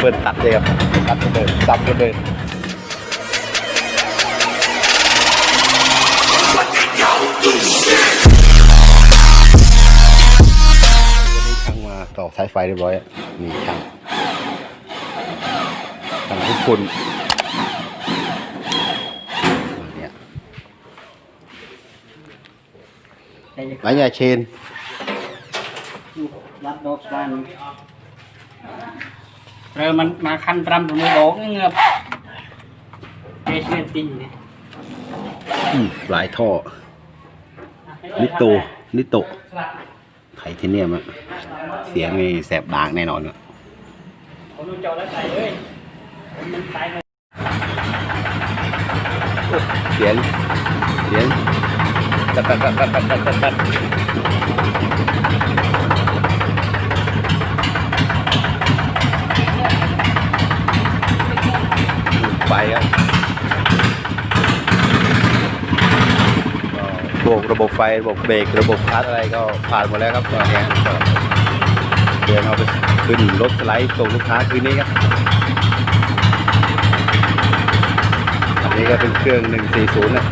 เปิดตัดเลยครับตัดเดินตัดเดินช่างมาต่อสายไฟเรียบร้อยนี่ช่างช่างทุกคนไหนยาเชนวัดดอกบาน ត្រូវมันมาคัน5 6ដងហ្នឹងងើបគេឈ្នះទីនេះ อืมหลายท่อ นิโตนิโตไทเทเนียมอะเสียงนี่แสบดากแน่นอนอะ ผมดูจอแล้วใส่เลยมันใส่เลย เสียงเสียงตัดตัดตัดตัดตัดตัด ไฟครับพวกระบบไฟระบบเบรกระบบคลัตช์อะไรก็ผ่านหมดแล้วครับตอนนี้เดี๋ยวเอาไปขึ้นรถสไลด์ส่งลูกค้าคืนนี้ครับอันนี้ก็เป็นเครื่อง 140นะ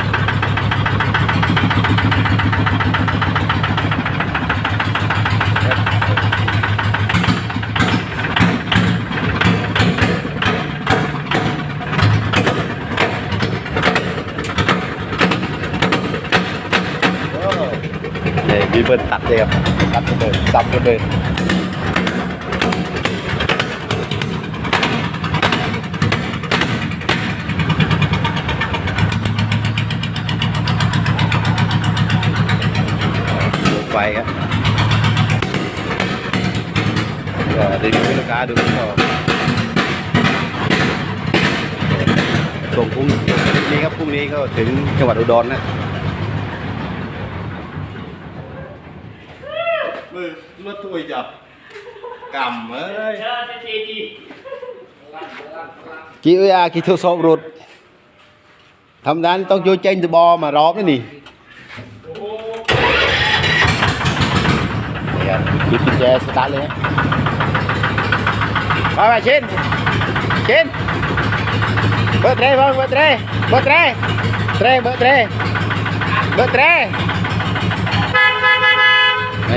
เนี่ยมีเบิร์นตัดเลยครับตัดเดินซับก็เดินดูไฟครับเดี๋ยวรีวิวให้ลูกค้าดูก็ส่งพรุ่งนี้ครับพรุ่งนี้ก็ถึงจังหวัดอุดรนะ มือรถถ้วยจับกำเอ้ยเจอทีทีกี่เอ้ยอากี่ทดสอบรถทำนั้นต้องโยนเจน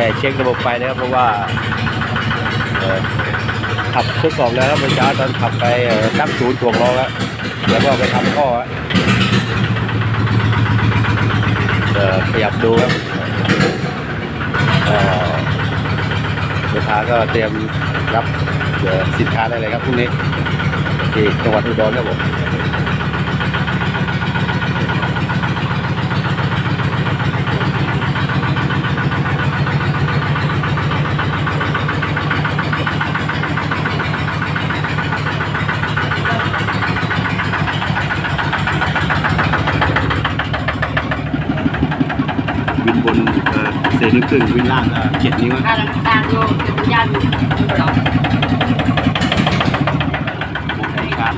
เด็กยับก็แค่เช็คระบบไฟนะครับเพราะว่าขับทดสอบแล้วครับเมื่อเช้าตอนขับไปตั้งศูนย์ถ่วงล้อแล้วแล้วก็ไปทำข้อฮะเอ่อขยับดูครับเอ่อลูกค้าก็เตรียมรับสินค้าได้เลยครับพรุ่งนี้ที่จังหวัดอุดรครับผม วินบนเนิ้วครึ่งวินล่างเอ่อเจ็ดนิ้วถ้าเราตาโยมจะยันเราครับ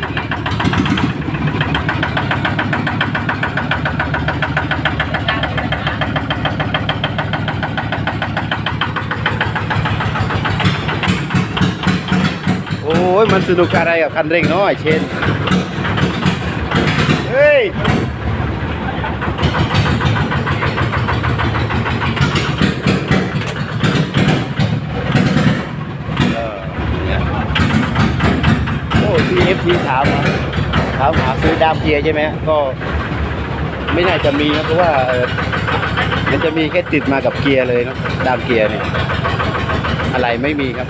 โอ้ยมันสนุกอะไรกับคันเร่งนาะไอเช่น เฮ้ย เออเนี่ยโอ้ ทีเอฟซีถามมาถามหาซื้อดามเกียร์ใช่ไหมก็ไม่น่าจะมีนะเพราะว่ามันจะมีแค่ติดมากับเกียร์เลยนะดามเกียร์เนี่ยอะไรไม่มีครับ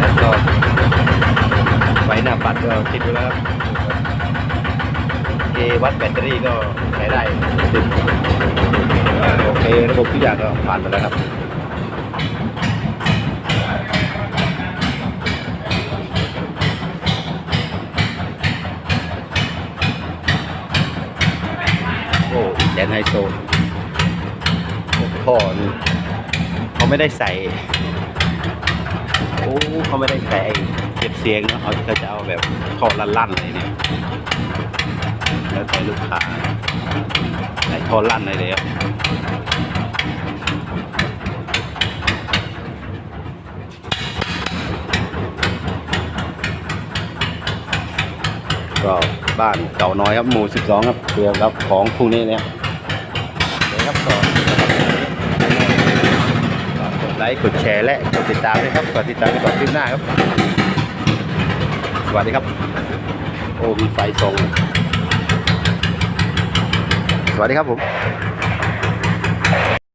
แล้วก็ไว้หน้าปัดก็ติดอยู่แล้วเควัดแบตเตอรี่ก็ใช้ได้ติดโอเคระบบทุกอย่างก็ผ่านไปแล้วครับ นไฮโซโอ้ท่อนี่เขาไม่ได้ใส่ โอ้เขาไม่ได้ใส่เก็บเสียงเนอะเขาเขาจะเอาแบบท่อลั่นๆเลยเนี่ยแล้วแต่ลูกค้าใส่ท่อลั่นเลยเลยครับก็บ้านเก่าน้อยครับหมู่ 12 ครับเกี่ยวกับของพวกนี้เนี่ย ครับก่อกดไลค์กดแชร์และกดติดตามด้วยครับกดติดตามไปก่อนคลิปหน้าครับ สวัสดีครับ โอ้มีไฟส่องสวัสดีครับผม